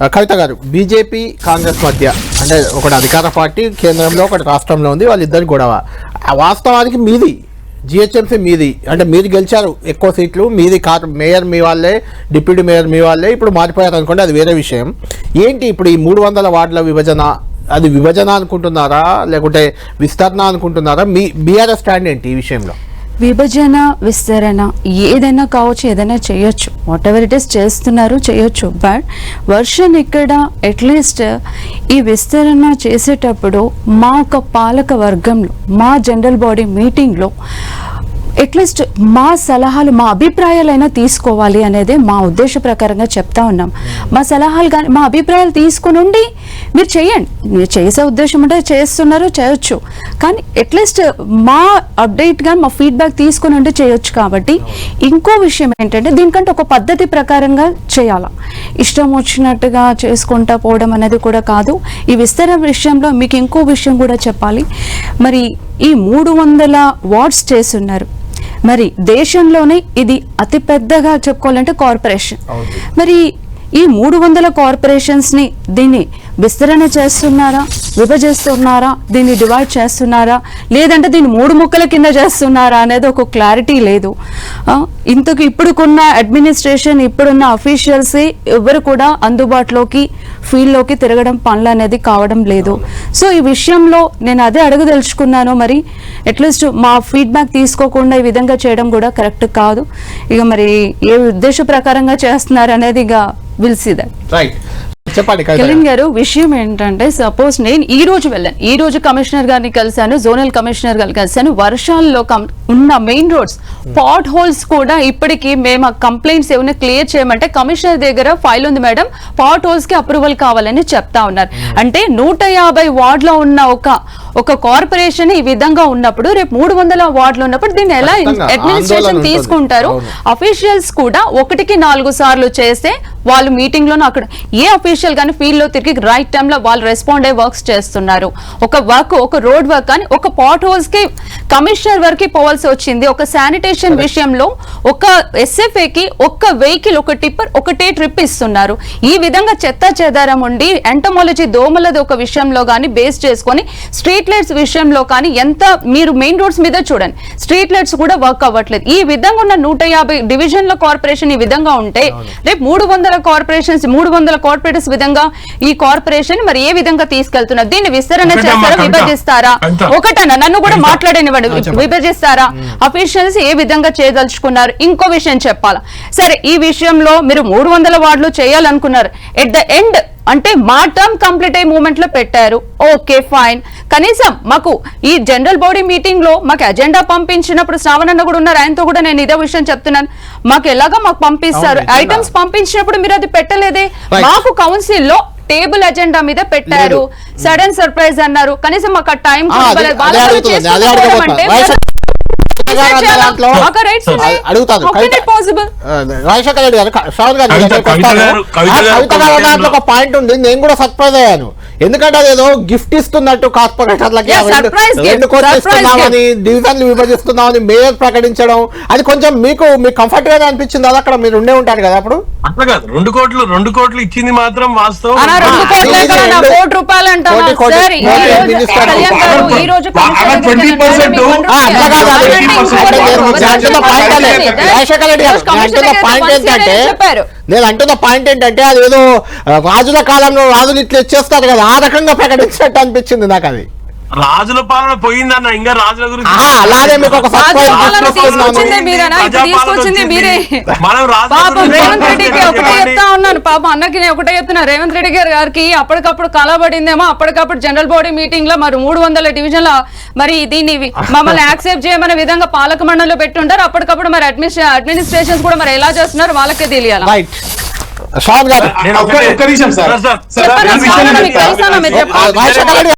కవిత గారు బీజేపీ కాంగ్రెస్ మధ్య అంటే ఒకటి అధికార పార్టీ కేంద్రంలో ఒకటి రాష్ట్రంలో ఉంది వాళ్ళిద్దరు గొడవ. వాస్తవానికి మీది జిహెచ్ఎంసీ మీది అంటే మీరు గెలిచారు ఎక్కువ సీట్లు మీది కాదు మేయర్ మీ వాళ్ళే డిప్యూటీ మేయర్ మీ వాళ్ళే ఇప్పుడు మారిపోయారు అనుకోండి అది వేరే విషయం. ఏంటి ఇప్పుడు ఈ మూడు వందల వార్డుల విభజన? అది విభజన అనుకుంటున్నారా? లేకుంటే విస్తరణ అనుకుంటున్నారా? మీ బీఆర్ఎస్ స్టాండ్ ఏంటి ఈ విషయంలో? విభజన విస్తరణ ఏదైనా కావచ్చు ఏదైనా చేయొచ్చు. వాట్ ఎవర్ ఇట్ ఇస్ చేస్తున్నారు చేయొచ్చు. బట్ వర్షన్ ఇక్కడ అట్లీస్ట్ ఈ విస్తరణ చేసేటప్పుడు మా ఒక పాలక వర్గంలో మా జనరల్ బాడీ మీటింగ్లో అట్లీస్ట్ మా సలహాలు మా అభిప్రాయాలైనా తీసుకోవాలి అనేది మా ఉద్దేశ ప్రకారంగా చెప్తా ఉన్నాం. మా సలహాలు కానీ మా అభిప్రాయాలు తీసుకుని ఉండి మీరు చేయండి. మీరు చేసే ఉద్దేశం ఉంటే చేస్తున్నారు చేయొచ్చు. కానీ అట్లీస్ట్ మా అప్డేట్ కానీ మా ఫీడ్బ్యాక్ తీసుకుని ఉండి చేయొచ్చు కాబట్టి ఇంకో విషయం ఏంటంటే దీనికంటే ఒక పద్ధతి ప్రకారంగా చేయాలా. ఇష్టం వచ్చినట్టుగా చేసుకుంటా పోవడం అనేది కూడా కాదు. ఈ విస్తరణ విషయంలో మీకు ఇంకో విషయం కూడా చెప్పాలి. మరి ఈ మూడు వందల వార్డ్స్ చేస్తున్నారు. మరి దేశంలోనే ఇది అతి పెద్దగా చెప్పుకోవాలంటే కార్పొరేషన్. మరి ఈ మూడు వందల కార్పొరేషన్స్ని దీన్ని విస్తరణ చేస్తున్నారా? విభజిస్తున్నారా? దీన్ని డివైడ్ చేస్తున్నారా? లేదంటే దీన్ని మూడు ముక్కల కింద చేస్తున్నారా అనేది ఒక క్లారిటీ లేదు. ఇంతకు ఇప్పుడుకున్న అడ్మినిస్ట్రేషన్ ఇప్పుడున్న అఫీషియల్స్ ఎవరు కూడా అందుబాటులోకి ఫీల్డ్లోకి తిరగడం పనులు అనేది కావడం లేదు. సో ఈ విషయంలో నేను అదే అడగదలుచుకున్నాను. మరి అట్లీస్ట్ మా ఫీడ్బ్యాక్ తీసుకోకుండా ఈ విధంగా చేయడం కూడా కరెక్ట్ కాదు. ఇక మరి ఏ ఉద్దేశ ప్రకారంగా చేస్తున్నారు అనేది ఇక విల్ సీ దట్ రైట్ చెప్పండి గారు. విషయం ఏంటంటే సపోజ్ నేను ఈ రోజు వెళ్ళాను. ఈ రోజు కమిషనర్ గారిని కలిశాను జోనల్ కమిషనర్ గారిని కలిశాను. వర్షాల్లో ఉన్న మెయిన్ రోడ్స్ పాట్ హోల్స్ కూడా ఇప్పటికీ మేము ఆ కంప్లైంట్స్ ఏమైనా క్లియర్ చేయమంటే కమిషనర్ దగ్గర ఫైల్ ఉంది మేడం. పాట్ హోల్స్కి అప్రూవల్ కావాలని చెప్తా ఉన్నారు. అంటే నూట యాభై వార్డులో ఉన్న ఒక ఒక కార్పొరేషన్ ఈ విధంగా ఉన్నప్పుడు రేపు మూడు వందల వార్డులు ఉన్నప్పుడు దీన్ని ఎలా అడ్మినిస్ట్రేషన్. తీసుకుంటారు. అఫీషియల్స్ కూడా ఒకటికి నాలుగు సార్లు చేస్తే వాళ్ళు మీటింగ్ లోనూ అక్కడ ఏ అఫీషియల్ కానీ ఫీల్డ్లో తిరిగి రైట్ టైం లో వాళ్ళు రెస్పాండ్ అయ్యే వర్క్స్ చేస్తున్నారు. ఒక వర్క్ ఒక రోడ్ వర్క్ కానీ ఒక పాట్ హోల్స్కి కమిషనర్ వరకు పోవాల్సి వచ్చింది. ఒక శానిటేషన్ విషయంలో ఒక ఎస్ఎఫ్ఏ కి ఒక్క వెహికల్ ఒక టిప్పర్ ఒకటే ట్రిప్ ఇస్తున్నారు. ఈ విధంగా చెత్త చెదారం ఉండి ఎంటమాలజీ దోమలది ఒక విషయంలో కానీ బేస్ చేసుకొని స్ట్రీట్ లైట్స్ విషయంలో కానీ ఎంత మీరు మెయిన్ రోడ్స్ మీద చూడండి స్ట్రీట్ లైట్స్ కూడా వర్క్ అవ్వట్లేదు. ఈ విధంగా ఉన్న నూట యాభై డివిజన్ల కార్పొరేషన్ ఈ విధంగా ఉంటే రేపు మూడు వందల కార్పొరేషన్స్ మూడు వందల కార్పొరేటర్స్ విధంగా ఈ కార్పొరేషన్ మరి ఏ విధంగా తీసుకెళ్తున్నారు? దీన్ని విస్తరణ చేస్తారా. విభజిస్తారా? కవిత. ఒకటన్నా నన్ను కూడా. మాట్లాడనివ్వండి. విభజిస్తారా? అఫీషియల్స్ ఏ విధంగా చేయదలుచుకున్నారు? ఇంకో విషయం చెప్పాలా. సరే ఈ విషయంలో మీరు మూడు వందల వార్డులు చేయాలనుకున్నారు. ఎట్ ద ఎండ్ అంటే మా టర్మ్ కంప్లీట్ అయ్యే మూమెంట్లో పెట్టారు. ఓకే ఫైన్ కనీసం మాకు ఈ జనరల్ బాడీ మీటింగ్లో మాకు అజెండా పంపించినప్పుడు శ్రావణన్న కూడా ఉన్నారు. ఆయనతో కూడా నేను ఇదే విషయం చెప్తున్నాను. మాకు ఎలాగా మాకు పంపిస్తారు. ఐటమ్స్ పంపించినప్పుడు మీరు అది పెట్టలేదే. మాకు కౌన్సిల్లో టేబుల్ అజెండా మీద పెట్టారు. సడన్ సర్ప్రైజ్ అన్నారు. కనీసం మాకు ఆ టైం దాంట్లో ఒక పాయింట్ ఉంది. నేను కూడా సర్ప్రైజ్ అయ్యాను. ఎందుకంటే అదేదో గిఫ్ట్ ఇస్తున్నట్టు కార్పొరేటర్లకి రెండు- కోట్లు ఇస్తున్నామని డివిజన్లు విభజిస్తున్నామని మేయర్ ప్రకటించడం. అది కొంచెం మీకు మీకు కంఫర్ట్గా అనిపించింది అది అక్కడ మీరు ఉండే ఉంటారు కదా అప్పుడు? అట్లా కాదు. రెండు కోట్లు రెండు కోట్లు ఇచ్చింది మాత్రం వాస్తవం. రెండు కోట్లే కోటి రూపాయలు అంటావా? కోటి, కోటి, సార్ ఈ కోటి రోజు మినిస్టర్ కళ్యాణ్ గారు ఈ రోజు అలా కమిషనర్ దగ్గరికి 20% వెళ్ళారు, మీకు ఆ, వన్ అట్లా కాదు, రూపాయి అది అంటే నేను అంటున్న? పాయింట్ అదే. చెప్పారు. రాజశేఖర్ రెడ్డి గారు ఈరోజు నేను అంటున్న కమిషనర్ పాయింట్ దగ్గరికి ఏంటంటే చెప్పారు. నేను అంటున్న పాయింట్ ఏంటంటే అది ఏదో ఆ, రాజుల కాలంలో రాజులు ఇట్లా ఇచ్చేస్తారు కదా ఆ రకంగా ప్రకటించినట్టు అనిపించింది నాకు అది. రాజుల పాలన పోయిందన్న ఇంకా రాజుల గురించి అలానే మీకు ఒక మనం ఉన్నాను. పాప అన్నకి నేను ఒకటే చెప్తున్నా. రేవంత్ రెడ్డి గారి గారికి అప్పటికప్పుడు కలబడిందేమో అప్పటికప్పుడు జనరల్ బాడీ మీటింగ్లో మరి మూడు వందల డివిజన్ల మరి దీన్ని మమ్మల్ని యాక్సెప్ట్ చేయమనే విధంగా పాలక మండలిలో పెట్టుంటారు. అప్పటికప్పుడు మరి అడ్మినిస్ట్రే అడ్మినిస్ట్రేషన్స్ కూడా మరి ఎలా చేస్తున్నారు వాళ్ళకే తెలియాలి? గారు